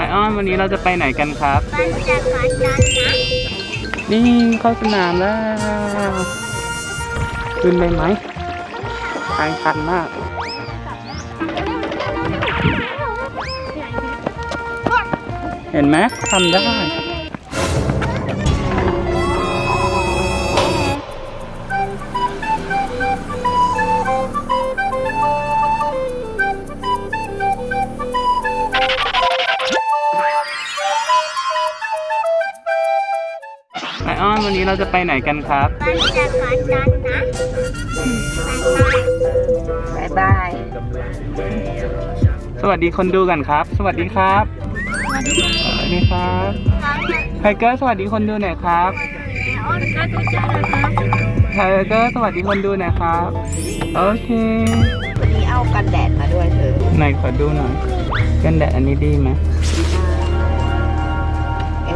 ไลออนวันนี้เราจะไปไหนกันครับมันจะฟันกันนะนี่เข้าสนามแล้วขึ้นไปไหมทางชันมาก เห็นไหมทำได้ เราจะไปไหนกันครับมันจะฟันกันนะบายบายสวัสดีคนดูกันครับ สวัสดีครับ สวัสดีครับไทเกอร์สวัสดีคนดูหน่อยครับอ้อนก็ตัวจ้านะครับไทเกอร์สวัสดีคนดูหน่อยครับ โอเค วันนี้เอากันแดดมาด้วยเธอไหนขอดูหน่อย กันแดดอันนี้ดีไหม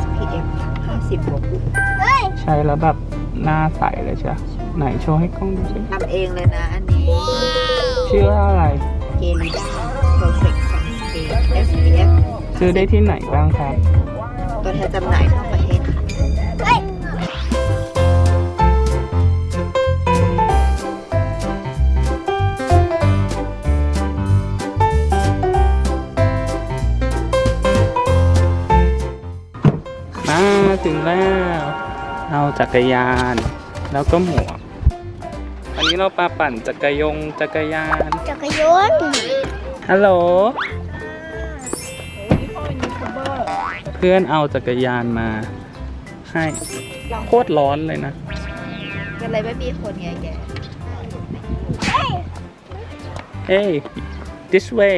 SPF 50บวกเฮ้ยใช้แล้วแบบหน้าใสเลยใช่ไหมไหนโชว์ให้กล้องดูสิทำเองเลยนะอันนี้ชื่อว่าอะไรเกลิด้า Perfect Sunscreen SPF ซื้อได้ที่ไหนบ้างครับ ตัวแทนจำหน่ายทั่วประเทศค่ะเฮ้ยมาถึงแล้ว เอาจักรยาน แล้วก็หมวกอันนี้เราปาปั่นจักรยงจักรยาน จักรยานฮัลโหล เพื่อนเอาจักรยานมาให้โคตรร้อนเลยนะก็เลยไม่มีคนไงแก Hey this way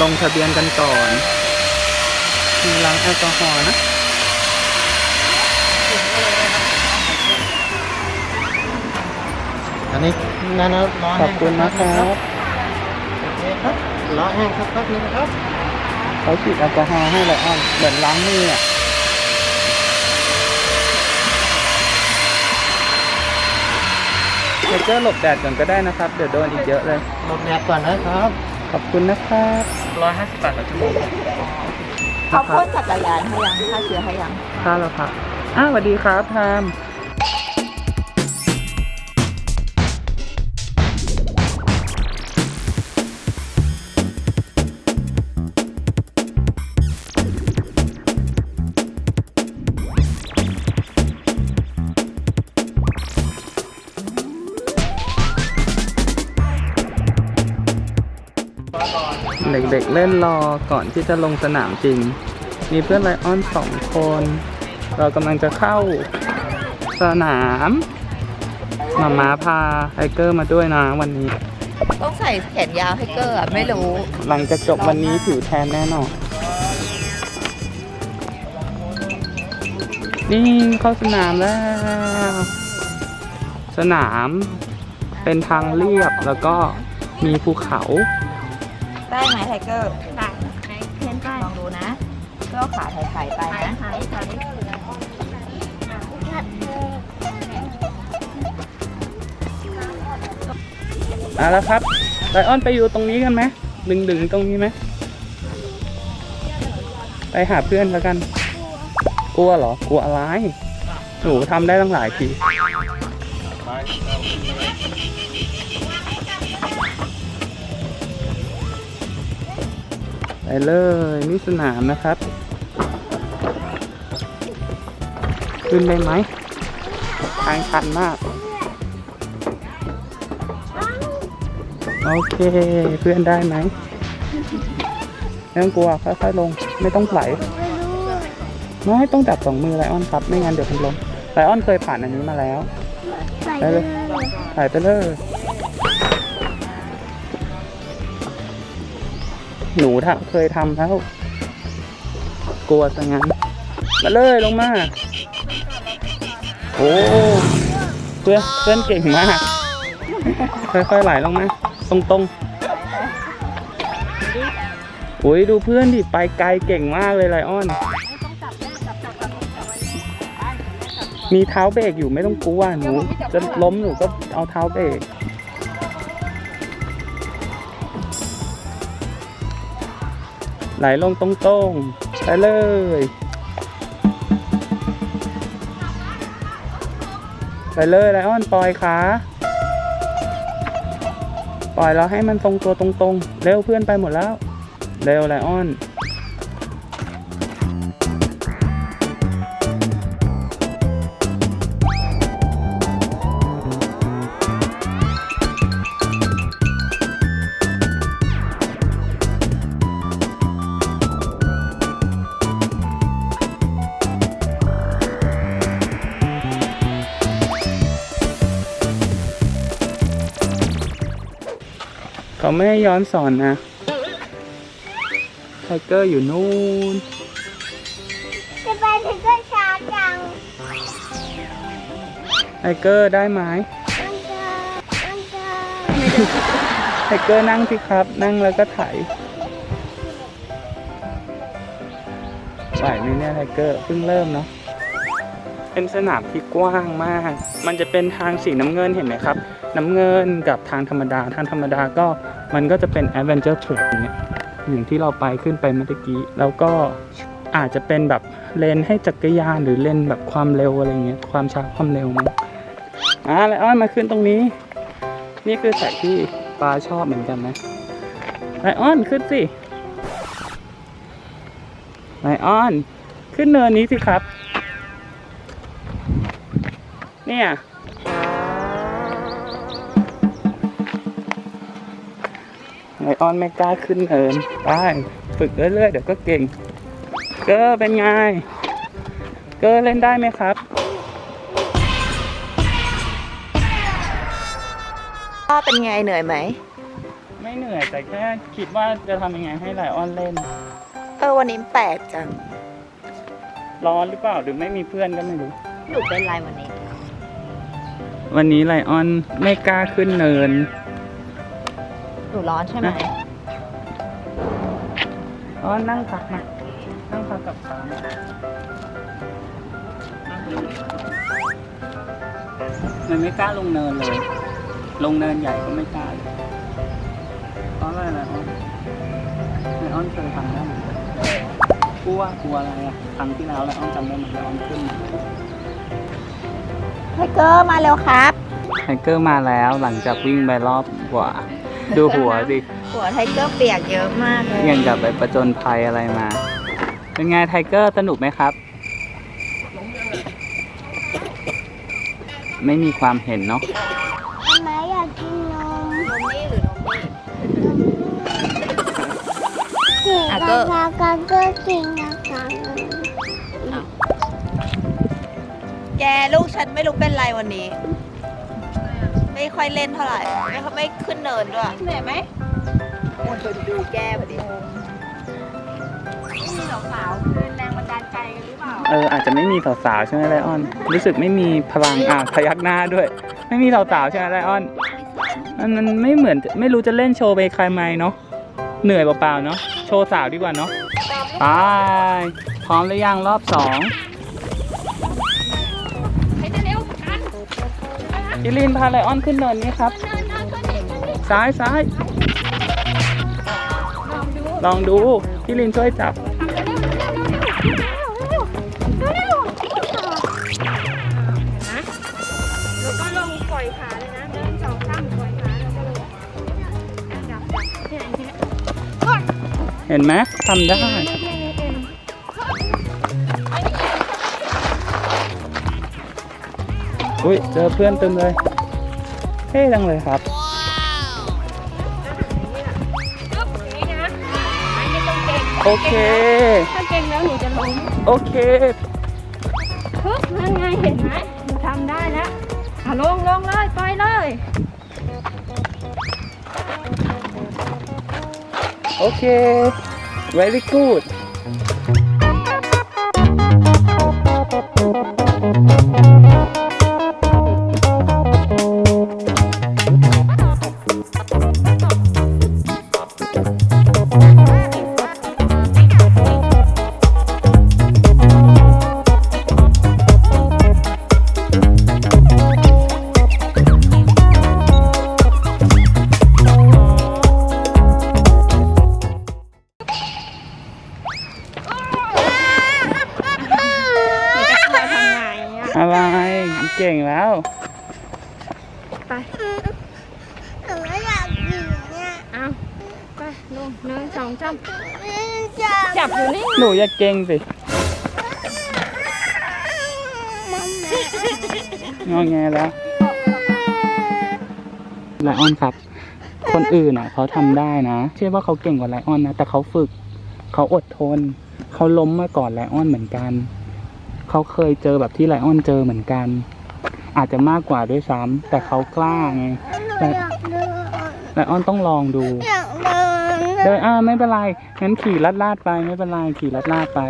ลงทะเบียนกันก่อนมีล้างแอลกอฮอล์นะอันนี้นั่นนะรอขแห้อบงคุณนะครับโอเคครับรอแห้งสักแป๊บนึงนะครับเขาฉีดแอลกอฮอล์ให้เลยอ้อนเหมือนล้างมืออะ เดี๋ยวเจอหลบแดดก่อนก็ได้นะครับ เดี๋ยวโดนอีกเยอะเลย หลบแดดก่อนนะครับ ขอบคุณนะครับร้อยห้าสิบบาทต่อชั่วโมงเขาพ่นจักรยานให้ยังฆ่าเชื้อให้ยัง ค่าแล้วครับอ้าวสวัสดีครับทาม เด็กๆเล่นรอก่อนที่จะลงสนามจริง มีเพื่อนไลออนสองคน เรากำลังจะเข้าสนามมาม้าพาไทเกอร์มาด้วยนะวันนี้ ต้องใส่แขนยาวให้เกอร์อะไม่รู้ หลังจากจบวันนี้ผิวแทนแน่นอน นี่เข้าสนามแล้ว สนามเป็นทางเรียบแล้วก็มีภูเขา ได้ไหมไทเกอร์ได้เขียนไปลองดูนะเพื่อเอาขาไถ่ๆไปนะถ่ายถ่ายเอาละครับไลออนไปอยู่ตรงนี้กันไหมดึงดึงๆตรงนี้ไหมไปหาเพื่อนแล้วกัน กลัวเหรอ กลัวอะไร หนูทำได้ตั้งหลายที เลยนี่สนามนะครับ ขึ้นได้ไหม ทางชันมาก โอเค เพื่อนได้ไหมไม่ต้องกลัวค่อยๆลง ไม่ต้องไหลไม่ต้องจับสองมือไลออนครับ ไม่งั้นเดี๋ยวมันลงไลออนเคยผ่านอันนี้มาแล้ว ไปเลยถ่ายไปเลย หนูทำเคยทำแล้ว กลัวซะงั้น มาเลยลงมา โอ้เพื่อนเพื่อนเก่งมาก ค่อยๆไหลลงมา ตรงๆโอ้ยดูเพื่อนดิ ไปไกลเก่งมากเลยไลออน มีเท้าเบรกอยู่ไม่ต้องกลัวหนู จะล้มหนูก็เอาเท้าเบรก ไหลลงตรงๆไปเลยไปเลยไลออนปล่อยขาปล่อยแล้วให้มันตรงตัวตรงๆ เร็วเพื่อนไปหมดแล้ว เร็วไลออน เขาไม่ให้ย้อนสอนนะไทเกอร์อยู่นู่นจะไปถึงก็ช้าจังไทเกอร์ได้ไหมมันจะมันจะไทเกอร์นั่งสิครับ นั่งแล้วก็ไถไหวไหมเนี่ยไทเกอร์เพิ่งเริ่มเนาะ เป็นสนามที่กว้างมาก มันจะเป็นทางสีน้ำเงินเห็นไหมครับ น้ำเงินกับทางธรรมดา ทางธรรมดาก็มันก็จะเป็น Adventure Track อย่างเงี้ยอย่างที่เราไปขึ้นไปเมื่อกี้ แล้วก็อาจจะเป็นแบบเลนให้จักรยานหรือเลนแบบความเร็วอะไรเงี้ย ความช้าความเร็วมั้งอ่าไลอ้อนมาขึ้นตรงนี้ นี่คือสายที่ปลาชอบเหมือนกันนะไลออนขึ้นสิไลออน ขึ้นเนินนี้สิครับ เนี่ย ไลออนไม่กล้าขึ้นเนินไปฝึกเรื่อยๆ เดี๋ยวก็เก่ง เกอร์เป็นไง เกอร์เล่นได้ไหมครับ พ่อเป็นไงเหนื่อยไหม ไม่เหนื่อยแต่แค่คิดว่าจะทำยังไงให้ไลออนเล่น เออวันนี้แปลกจัง ร้อนหรือเปล่าหรือไม่มีเพื่อนก็ไม่รู้ หนูเป็นไรวันนี้ วันนี้ไลออนไม่กล้าขึ้นเนิน หนูร้อนใช่ไหมนะ อ๋อนั่งพักนะนั่งพักกับฟ้ามันไม่กล้าลงเนินเลย ลงเนินใหญ่ก็ไม่กล้าเลยเพราะอะไรไลออนไลออนเคยทำได้เหมือนกันกลัวกลัวอะไรอะครั้งที่แล้วไลออนจำได้ไหมไลออนขึ้นมาไทเกอร์มาเร็วครับ ไทเกอร์มาแล้วหลังจากวิ่งไปรอบกว่า ดูหัวสิ หัวไทเกอร์เปียกเยอะมากเลยยังกับไปประจนภัยอะไรมา เป็นไงไทเกอร์สนุกไหมครับ ไม่มีความเห็นเนาะทำไมอยากกินนมนมนี่หรือนมนี่เก่งอะก็ก็ก็ก็กินนะคะ แกลูกฉันไม่รู้เป็นไรวันนี้ ไม่ค่อยเล่นเท่าไหร่ ไม่เขาไม่ขึ้นเนินด้วยเหนื่อยไหมโอ้ยดูดูแก้พอดีเอออาจจะไม่มีสาวๆใช่ไหมไลออน รู้สึกไม่มีพลังอะพยักหน้าด้วย ไม่มีสาวๆใช่ไหมไลออนมันมันไม่เหมือนไม่รู้จะเล่นโชว์ไปใครไหมเนาะเหนื่อยเปล่าๆเนาะโชว์สาวดีกว่าเนาะไปพร้อมหรือยังรอบสอง กิลินพาไลออนขึ้นเนินนี้ครับ ซ้ายซ้ายลองดูพี่ลินช่วยจับ แล้วก็ลงปล่อยขาเลยนะหนึ่งสองสามปล่อยขาแล้วก็ลงจับจับเนี่ยอย่างเงี้ยเห็นไหมทำได้ องอุ้ยเจอเพื่อนเต็มเลยเท่จังเลยครับ ปึ๊บอย่างนี้นะไม่ต้องเก่งโอเค ถ้าเก่งแล้วหนูจะล้มโอเค ปึ๊บนั่นไงเห็นไหมหนูทำได้แล้วอะลงลงเลยปล่อยเลยโอเค very good นูไม่อยากกินเนี่ยเอาไปลงหนึ่งสองสามไม่อยากจับอยู่นี่หนูอย่าเก่งสิงอแงแล้วไลออนครับ คนอื่นอะเขาทำได้นะเชื่อว่าเขาเก่งกว่าไลออนนะแต่เขาฝึก เขาอดทน เขาล้มมาก่อนไลออนเหมือนกัน เขาเคยเจอแบบที่ไลออนเจอเหมือนกัน อาจจะมากกว่าด้วยซ้ำแต่เขากล้าไง หนูอยากเดิ นไลออนต้องลองดู อยากเดินเดินอ่าไม่เป็นไร งั้นขี่ลัดลาดๆไปไม่เป็นไรขี่ลัดลาดๆไป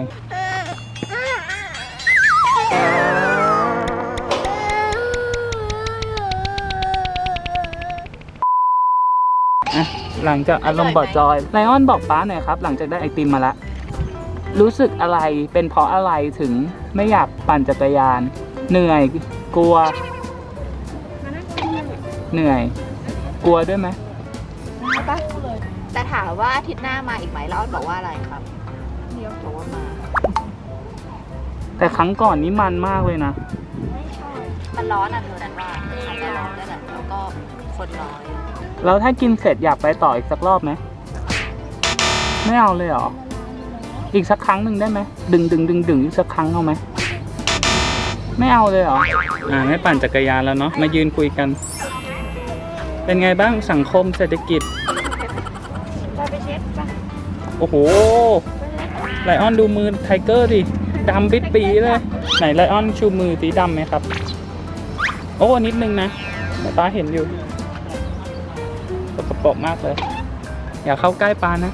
อะ หลังจากอารมณ์บอดจอยไลออนบอกป้าหน่อยครับ หลังจากได้ไอติมมาแล้วรู้สึกอะไรเป็นเพราะอะไรถึงไม่อยากปั่นจักรยาน เหนื่อยกลัว เหนื่อย กลัวด้วยไหมปะ แต่ถามว่าอาทิตย์หน้ามาอีกไหมแล้วอ้อนบอกว่าอะไรครับเดี๋ยวบอกว่ามาแต่ครั้งก่อนนี้มันมากเลยนะ มันร้อนอะเธอนั้นว่าอาจจะร้อนด้วยแหละแล้วก็คนน้อย แล้วถ้ากินเสร็จอยากไปต่ออีกสักรอบไหมไม่เอาเลยเหรอ อีกสักครั้งหนึ่งได้ไหม ดึงดึงดึงดึงอีกสักครั้งเอาไหม ไม่เอาเลยเหรอ อ่าไม่ปั่นจักรยานแล้วเนาะ มายืนคุยกัน เป็นไงบ้างสังคมเศรษฐกิจ โอ้โห ไลออนดูมือไทเกอร์ดิดำปิดปีเลย ไหนไลออนชูมือสีดำไหมครับ โอ้ นิดนึงนะแต่ป้าเห็นอยู่สกปรกมากเลย อย่าเข้าใกล้ปลานะ